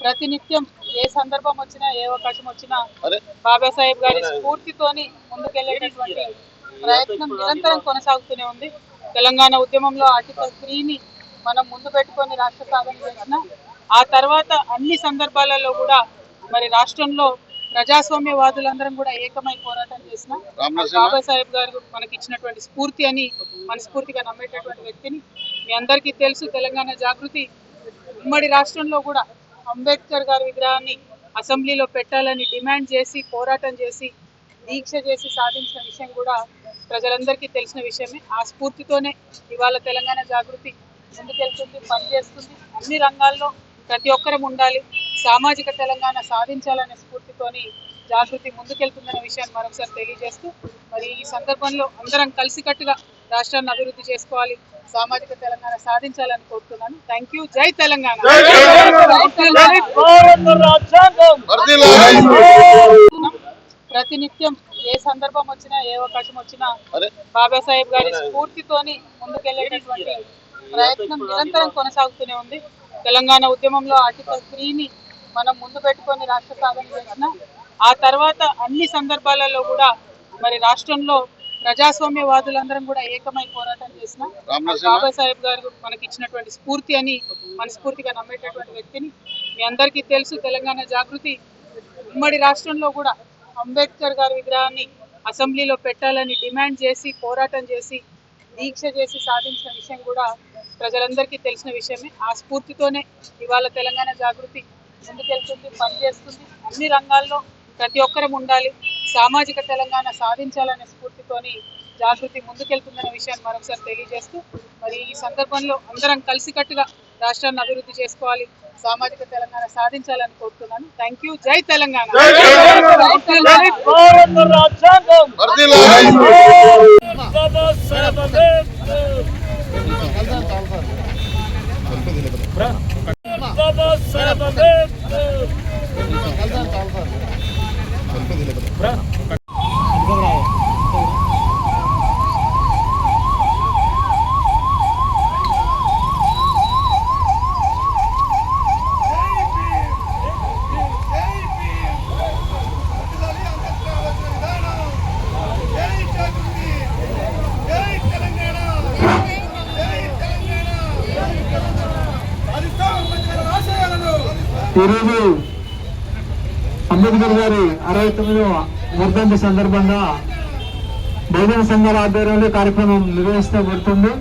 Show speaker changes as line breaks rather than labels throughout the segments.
ప్రతినిత్యం ఏ సందర్భం వచ్చినా ఏ అవకాశం వచ్చినా
అరే.
బాబాసాహెబ్ గారి స్ఫూర్తితోని ముందుకెళ్ళేటటువంటి ప్రయత్నం నిరంతరం కొనసాగుతూనే ఉంది. తెలంగాణ ఉద్యమంలో ఆర్టికల్ త్రీని మనం ముందు పెట్టుకొని రాష్ట్ర సాధన చేసిన ఆ తర్వాత అన్ని సందర్భాలలో కూడా మరి రాష్ట్రంలో ప్రజాస్వామ్యవాదులందరం కూడా ఏకమై పోరాటం చేసిన
రామనరసింహ
బాబాసాహెబ్ గారు మనకి ఇచ్చినటువంటి స్ఫూర్తి అని మనస్ఫూర్తిగా నమ్మేటటువంటి వ్యక్తిని మీ అందరికీ తెలుసు. తెలంగాణ జాగృతి ఉమ్మడి రాష్ట్రంలో కూడా అంబేద్కర్ గారి విగ్రహాన్ని అసెంబ్లీలో పెట్టాలని డిమాండ్ చేసి పోరాటం చేసి దీక్ష చేసి సాధించిన విషయం కూడా ప్రజలందరికీ తెలిసిన విషయమే. ఆ స్ఫూర్తితోనే ఇవాళ తెలంగాణ జాగృతి ముందుకెళ్తుంది పనిచేస్తుంది. అన్ని రంగాల్లో ప్రతి ఒక్కరం ఉండాలి. సామాజిక తెలంగాణ సాధించాలనే స్ఫూర్తితోని జాగృతి ముందుకెళ్తుందనే విషయాన్ని మరొకసారి తెలియజేస్తూ మరి ఈ సందర్భంలో అందరం కలిసికట్టుగా రాష్ట్రాన్ని అభివృద్ధి చేసుకోవాలి సామాజిక తెలంగాణ సాధించాలని కోరుతున్నాను. థ్యాంక్ యూ జై తెలంగాణ. జై తెలంగాణ.
వర్ధిల్లాలి.
ప్రతినిత్యం ఏ సందర్భం వచ్చినా ఏ అవకాశం వచ్చినా
అరే.
బాబాసాహెబ్ గారి స్ఫూర్తితోని ముందుకెళ్ళేటటువంటి ప్రయత్నం నిరంతరం కొనసాగుతూనే ఉంది. తెలంగాణ ఉద్యమంలో ఆర్టికల్ త్రీని మనం ముందు పెట్టుకొని రాష్ట్ర సాధన చేసిన ఆ తర్వాత అన్ని సందర్భాలలో కూడా మరి రాష్ట్రంలో ప్రజాస్వామ్యవాదులందరం కూడా ఏకమై పోరాటం చేసిన బాబాసాహెబ్ గారు మనకి ఇచ్చినటువంటి స్ఫూర్తి అని మనస్ఫూర్తిగా నమ్మేటటువంటి వ్యక్తిని మీ అందరికీ తెలుసు. తెలంగాణ జాగృతి ఉమ్మడి రాష్ట్రంలో కూడా అంబేద్కర్ గారి విగ్రహాన్ని అసెంబ్లీలో పెట్టాలని డిమాండ్ చేసి పోరాటం చేసి దీక్ష చేసి సాధించిన విషయం కూడా ప్రజలందరికీ తెలిసిన విషయమే. ఆ స్ఫూర్తితోనే ఇవాళ తెలంగాణ జాగృతి ముందుకెళ్తుంది పనిచేస్తుంది. అన్ని రంగాల్లో ప్రతి ఒక్కరం ఉండాలి సామాజిక తెలంగాణ సాధించాలనే స్ఫూర్తితోని జాగృతి ముందుకెళ్తుందనే విషయాన్ని మరొకసారి తెలియజేస్తూ మరి ఈ సందర్భంలో అందరం కలిసికట్టుగా రాష్ట్రాన్ని అభివృద్ధి చేసుకోవాలి సామాజిక తెలంగాణ సాధించాలని కోరుతున్నాను థ్యాంక్ యూ జై తెలంగాణ జై తెలంగాణ.
అంబేద్కర్ గారి అరవై తొమ్మిదవ వర్ధంతి సందర్భంగా బహుజన సంఘాల ఆధ్వర్యంలో కార్యక్రమం నిర్వహిస్తబడుతుంది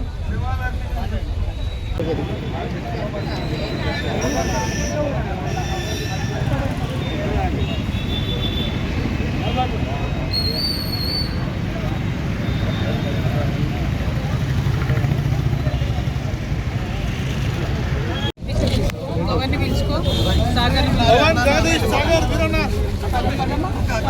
అవన్నీ పిలుచుకో సాగర్ 何?